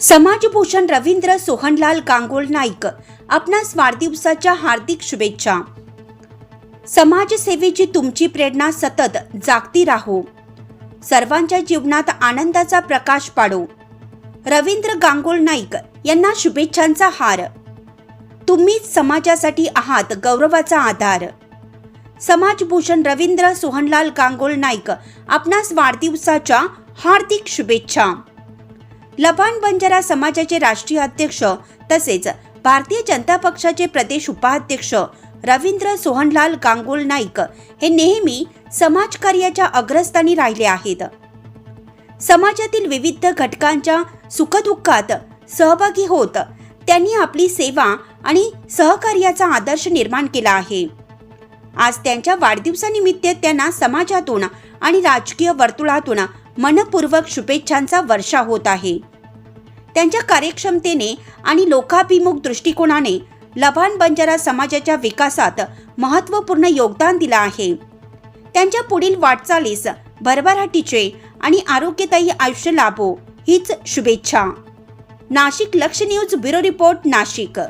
समाजभूषण रवींद्र सोहनलाल गांगोळ नाईक आपणास वाढदिवसाच्या हार्दिक शुभेच्छा. समाजसेवेची तुमची प्रेरणा सतत जागती राहो. सर्वांच्या जीवनात आनंदाचा प्रकाश पाडो. रवींद्र गांगोळ नाईक यांना शुभेच्छांचा हार. तुम्हीच समाजासाठी आहात गौरवाचा आधार. समाजभूषण रवींद्र सोहनलाल गांगोळ नाईक आपणास वाढदिवसाच्या हार्दिक शुभेच्छा. लबान बंजारा समाजाचे राष्ट्रीय अध्यक्ष तसेच भारतीय जनता पक्षाचे प्रदेश उपाध्यक्ष रवींद्र सोहनलाल गांगुल नाईक हे नेहमी समाजकार्याच्या अग्रस्थानी राहिले आहेत. समाजातील विविध घटकांच्या सुखदुःखात सहभागी होत त्यांनी आपली सेवा आणि सहकार्याचा आदर्श निर्माण केला आहे. आज त्यांच्या वाढदिवसानिमित्त त्यांना समाजातून आणि राजकीय वर्तुळातून मनपूर्वक शुभेच्छांचा वर्षा होत आहे. त्यांच्या कार्यक्षमतेने आणि लोकाभिमुख दृष्टिकोनाने लभान बंजारा समाजाच्या विकासात महत्त्वपूर्ण योगदान दिलं आहे. त्यांच्या पुढील वाटचालीस भरभराटीचे आणि आरोग्यदायी आयुष्य लाभो हीच शुभेच्छा. नाशिक लक्ष न्यूज ब्युरो रिपोर्ट नाशिक.